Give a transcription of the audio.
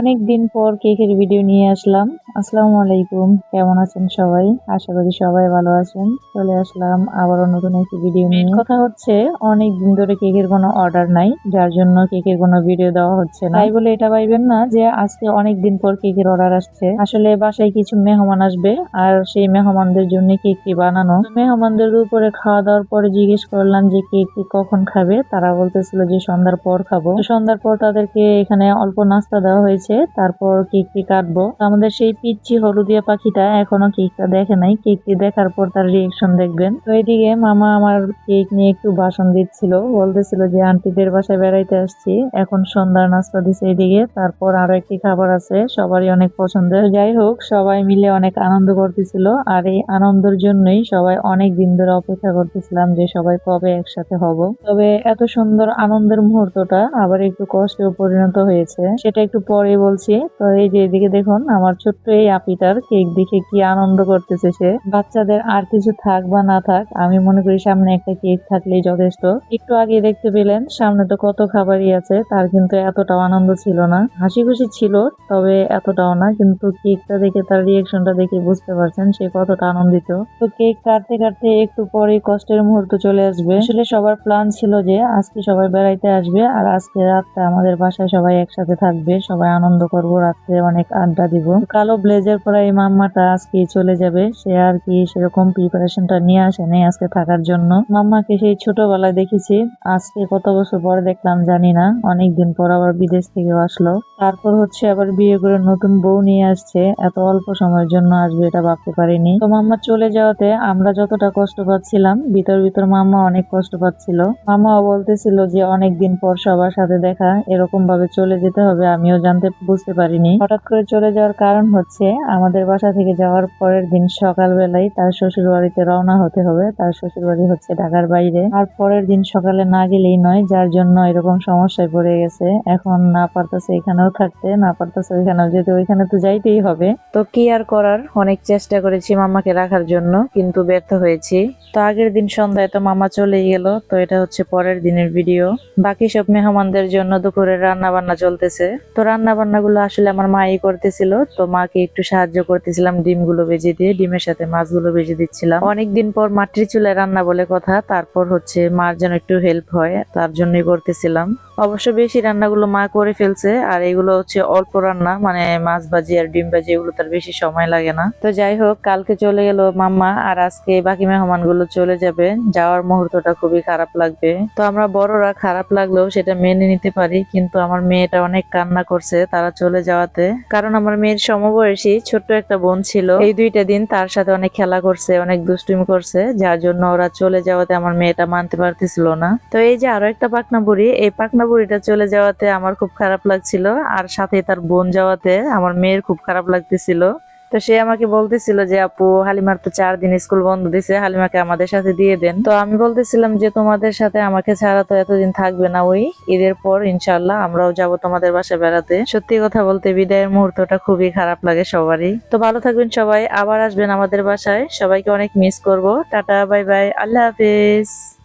অনেক দিন পর কেকের ভিডিও নিয়ে আসলাম। আসসালামু আলাইকুম কেমন আছেন সবাই? আশা করি সবাই ভালো আছেন। চলে আসলাম আবারও নতুন একটি ভিডিও নিয়ে। কথা হচ্ছে অনেক দিন ধরে কেকের কোনো অর্ডার নাই যার জন্য কেকের কোনো ভিডিও দেওয়া হচ্ছে না। তাই বলে এটা পাইবেন না যে আজকে অনেক দিন পর কেকের অর্ডার আসছে। আসলে বাসায় কিছু মেহমান আসবে আর সেই মেহমানদের জন্য কেকটি বানানো? মেহমানদের উপরে খাওয়া দাওয়ার পরে জিজ্ঞেস করলাম যে কেকটি কখন খাবে? তারা বলতেছিল যে সন্ধ্যার পর খাব। সন্ধ্যার পর তাদেরকে এখানে অল্প নাস্তা দেওয়া হয়েছে। তারপর কেকটি কাটবো। আমাদের সেই পিচ্ছি হলুদিয়া পাখিটা এখনও কেকটা দেখে নাই। কেকটি দেখার পর তার রিয়েকশন দেখবেন। তো এইদিকে মামা আমার কেক নিয়ে একটু ভাষণ দিচ্ছিল। বলতেছিল যে, আন্টিদের বাসায় বেড়াইতে আসছি। এখন সন্ধ্যার নাস্তা দিছে এইদিকে তারপর আরও একটি খাবার আছে। সবারই অনেক পছন্দের যাই হোক, সবাই মিলে অনেক আনন্দ করতেছিল। আর এই আনন্দের জন্যই সবাই অনেক দিন ধরে অপেক্ষা করতেছিলাম যে, সবাই কবে একসাথে হব। তবে এত সুন্দর আনন্দের মুহূর্তটা আবার একটু কষ্টেও পরিণত হয়েছে। সেটা একটু পরে বলছি। তো এই যে এদিকে দেখুন, আমার ছোট্ট এই আপিটার কেক দেখে কি আনন্দ করতেছে সে। বাচ্চাদের আর কিছু থাক বা না থাক, আমি মনে করি সামনে একটা কেক থাকলেই যথেষ্ট। একটু আগে দেখতে পেলেন, সামনে তো কত খাবারই আছে, তার কিন্তু এতটাও আনন্দ ছিল না। হাসি খুশি ছিল, তবে এতটাও না, কিন্তু কেকটা দেখে, তার রিয়েকশনটা দেখে বুঝতে পারছেন সে কতটা আনন্দিত। তো কেক কাটতে কাটতে একটু পরে কষ্টের মুহূর্ত চলে আসবে। আসলে সবার প্ল্যান ছিল যে, আজকে সবাই বেড়াইতে আসবে, আর আজকে রাতটা আমাদের বাসায় সবাই একসাথে থাকবে, সবাই আনন্দ করব, রাত্রে অনেক আড্ডা দিব। কালো ব্লেজার পরা এই মাম্মাটা আজকে চলে যাবে। সে আর কি সেরকম প্রিপারেশনটা নিয়ে আসেনি আজকে থাকার জন্য। মাম্মাকে সেই ছোটবেলায় দেখেছি। আজকে কত বছর পরে দেখলাম জানি না। অনেক দিন পর আবার বিদেশ থেকে আসলো। তারপর হচ্ছে আবার বিয়ে করে নতুন বউ নিয়ে আসছে। এত অল্প সময়ের জন্য আসবে এটা ভাবতে পারিনি। তো মাম্মা চলে যাওয়াতে আমরা যতটা কষ্ট পাচ্ছিলাম, ভিতর ভিতর মাম্মা অনেক কষ্ট পাচ্ছিল। মাম্মাও বলতেছিল যে অনেক দিন পর সবার সাথে দেখা এরকম ভাবে চলে যেতে হবে, আমিও জানতে বুঝতে পারিনি। হঠাৎ করে চলে যাওয়ার কারণ হচ্ছে, আমাদের বাসা থেকে যাওয়ার পরের দিন সকালবেলায় তার শ্বশুর বাড়িতে রওনা হতে হবে। তার শ্বশুর বাড়ি হচ্ছে ঢাকার বাইরে। আর পরের দিন সকালে না গেলেই নয়, যার জন্য এরকম সমস্যায় পড়ে গেছে। এখন না পারতেছে এখানেও থাকতে, না পারতেছে ওইখানেও যেতে, ওইখানে তো যাইতেই হবে। তো কি আর করার? অনেক চেষ্টা করেছি মামাকে রাখার জন্য, কিন্তু ব্যর্থ হয়েছি। তো আগের দিন সন্ধ্যায় তো মামা চলেই গেল, তো এটা হচ্ছে পরের দিনের ভিডিও। বাকি সব মেহমানদের জন্য দুপুরে রান্না বান্না চলতেছে। তো রান্না বান্না গুলো আসলে আমার মাই করতেছিল, তো মাকে একটু সাহায্য করতেছিলাম, ডিমগুলো ভেজে দিয়ে, ডিমের সাথে মাছগুলো বেজে দিচ্ছিলাম। অনেকদিন পর মাটির চুলায় রান্না বলে কথা, তারপর হচ্ছে মার যেন একটু হেল্প হয়, তার জন্যই করতেছিলাম। অবশ্য বেশি রান্নাগুলো মা করে ফেলছে, আর এগুলো হচ্ছে অল্প রান্না মানে মাছ ভাজি আর ডিম ভাজি, এগুলো তার বেশি সময় লাগে না। তো যাই হোক, কালকে চলে গেল মাম্মা, আর আজকে বাকি মেহমানগুলো চলে যাবে। যাওয়ার মুহূর্তটা খুবই খারাপ লাগবে। তো আমরা বড়রা খারাপ লাগলেও সেটা মেনে নিতে পারি, কিন্তু আমার মেয়েটা অনেক কান্না করছে তারা চলে যাওয়াতে। কারণ আমার মেয়ের সমবয়সী, ছোট্ট একটা বোন ছিল। এই দুইটা দিন তার সাথে অনেক খেলা করছে, অনেক দুষ্টুমি করছে, যার জন্য ওরা চলে যাওয়াতে আমার মেয়েটা মানতে পারতেছিল না। তো এই যে আরও একটা পাকনা বুড়ি এই পাকনা বুড়িটা চলে যাওয়াতে আমার খুব খারাপ লাগছিল, আর সাথে তার বোন যাওয়াতে আমার মেয়ের খুব খারাপ লাগতেছিল। তো সে আমাকে বলতেছিল যে, আপু, হালিমার তো চার দিন স্কুল বন্ধ দিছে, হালিমাকে আমাদের সাথে দিয়ে দেন। তো আমি বলতেছিলাম যে, তোমাদের সাথে আমাকে ছাড়া তো এতদিন থাকবে না ওই। ঈদের পর ইনশাল্লাহ আমরাও যাব তোমাদের বাসায় বেড়াতে। সত্যি কথা বলতে বিদায়ের মুহূর্তটা খুবই খারাপ লাগে সবারই। তো ভালো থাকবেন সবাই, আবার আসবেন আমাদের বাসায়। সবাইকে অনেক মিস করব। টাটা বাই বাই আল্লাহ হাফিজ।